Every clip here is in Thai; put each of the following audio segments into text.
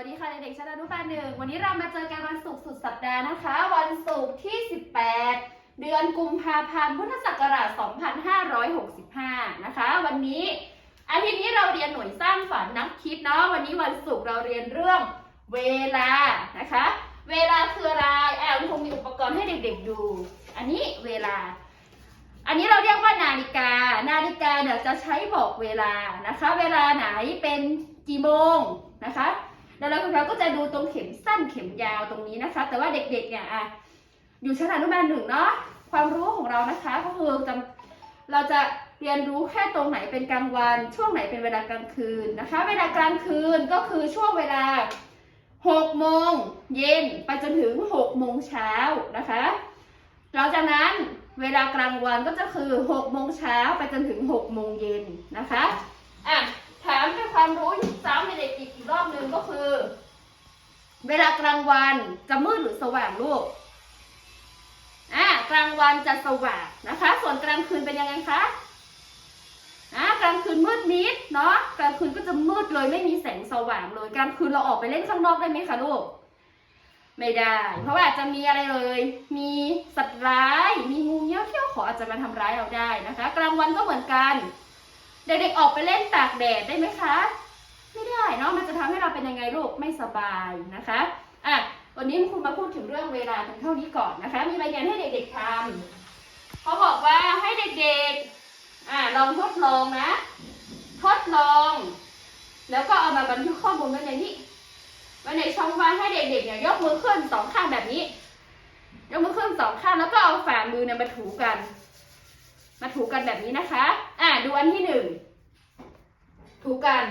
สวัสดีค่ะเด็กๆชั้นอนุบาลหนึ่งวันนี้เรามาเจอกันวันศุกร์สุดสัปดาห์นะคะ วันศุกร์ที่ 18 เดือนกุมภาพันธ์พุทธศักราช 2565 นะคะ วันนี้อาทิตย์นี้เราเรียนหน่วยสร้างฝันนักคิดเนาะวันนี้วันศุกร์เราเรียนเรื่องเวลานะคะ เวลาคืออะไรแอลคงมีอุปกรณ์ให้เด็กๆดู อันนี้เวลา อันนี้เราเรียกว่านาฬิกา นาฬิกาเนี่ยจะใช้บอกเวลานะคะ เวลาไหนเป็นกี่โมงนะคะ จะดูตรงเข็มสั้นเข็มยาวตรงนี้นะคะ แต่ว่าเด็กๆเนี่ยอะอยู่ชั้นอนุบาลหนึ่งเนาะความรู้ของเรานะคะก็คือจะเราจะเรียนรู้แค่ตรงไหนเป็นกลางวัน ช่วงไหนเป็นเวลากลางคืนนะคะ เวลากลางคืนก็คือช่วงเวลา6โมงเย็นไปจนถึง6โมงเช้านะคะหลังจากนั้นเวลากลางวันก็จะคือ6โมงเช้าไปจนถึง6โมงเย็นนะคะอะถามให้ความรู้ซ้ำในเด็กอีกรอบหนึ่งก็คือ เวลากลางวันจะมืดหรือสว่างลูกอ่ากลางวันจะสว่างนะคะ ส่วนกลางคืนเป็นยังไงคะอ่ากลางคืนมืดมิดเนาะกลางคืนก็จะมืดเลยไม่มีแสงสว่างเลยกลางคืนเราออกไปเล่นข้างนอกได้ไหมคะลูกไม่ได้ เพราะว่าอาจจะมีอะไรเลย มีสัตว์ร้าย มีงูเงี้ยวเขี้ยวขออาจจะมาทำร้ายเราได้นะคะ กลางวันก็เหมือนกัน เด็กๆออกไปเล่นตากแดดได้ไหมคะ เนาะมันจะทำให้เราเป็นยังไงลูกไม่สบายนะคะอะวันนี้คุณมาพูดถึงเรื่องเวลาเพียงเท่านี้ก่อนนะคะ มีรายงานให้เด็กๆทำเขาบอกว่าให้เด็กๆอะลองทดลองนะ ทดลอง แล้วก็เอามาบันทึกข้อมูลไว้ในนี้ไว้ในช่องว่างให้เด็กๆเนี่ยยกมือขึ้นสองข้างแบบนี้ยกมือขึ้นสองข้างแล้วก็เอาฝ่ามือเนี่ยมาถูกัน มาถูกันแบบนี้นะคะ อะดูอันที่หนึ่งถูกัน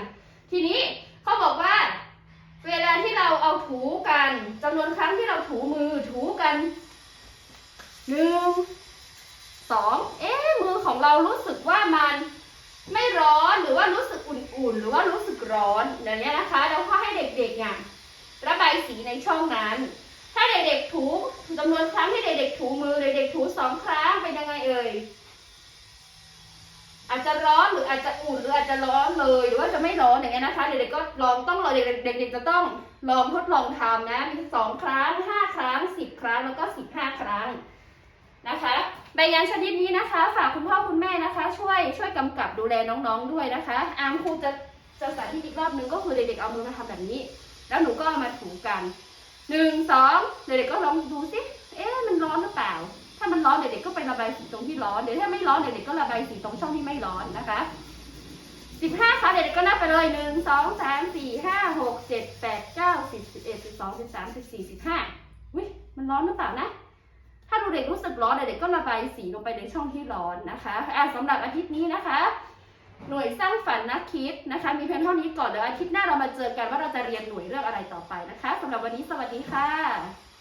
ทีนี้เขาบอกว่า เวลาที่เราเอาถูกั นจำนวนครั้งที่เราถูมือถูกันหนึ่งสองเอ๊ะมือของเรารู้สึกว่ามันไม่ร้อนหรือว่ารู้สึกอุ่นๆ หรือว่ารู้สึกร้อนอย่างนี้นะคะแล้วก็ให้เด็กๆเนี่ยระบายสีในช่องนั้น ถ้าเด็กๆถูจำนวนครั้งที่เด็กๆถูมือเด็กๆถูสองครั้งเป็นยังไงเอ่ยอาจจะร้อน ออาจจะอุ่นหรืออาจจะร้อนเลยหรือว่าจะไม่ร้อนอย่างเงี้ยนะคะเด็กๆก็ลองต้องลองเด็กๆเด็กๆจะต้องลองทดลองทำนะมีสองครั้งห้าครั้งสิบครั้งแล้วก็สิบห้าครั้งนะคะใบงานชนิดนี้นะคะ ฝากคุณพ่อคุณแม่นะคะ ช่วยช่วยกำกับดูแลน้องๆด้วยนะคะอามครูจะจะสาธิตอีกรอบนึงก็คือเด็กๆเอามือมาทำแบบนี้ แล้วหนูก็เอามาถูกันหนึ่งสองเด็กๆก็ลองดูสิเอ๊ะมันร้อนหรือเปล่า ถ้ามัน ระบายสีตรงที่ร้อนเดี๋ยวถ้าไม่ร้อนเด็กๆก็ระบายสีตรงช่องที่ไม่ร้อนนะคะสิบห้าครั้งเด็กๆก็นับไปเลยหนึ่งสองสามสี่ห้าหกเจ็ดแปดเก้าสิบสิบเอ็ดสิบสองสิบสามสิบสี่สิบห้าวิมันร้อนหรือเปล่านะถ้าดูเด็กรู้สึกร้อนเด็กๆก็ระบายสีลงไปในช่องที่ร้อนนะคะอะสำหรับอาทิตย์นี้นะคะ หน่วยสร้างฝันนักคิดนะคะ มีเพียงเท่านี้ก่อนเดี๋ยวอาทิตย์หน้าเรามาเจอกันว่าเราจะเรียนหน่วยเรื่องอะไรต่อไปนะคะสำหรับวันนี้สวัสดีค่ะ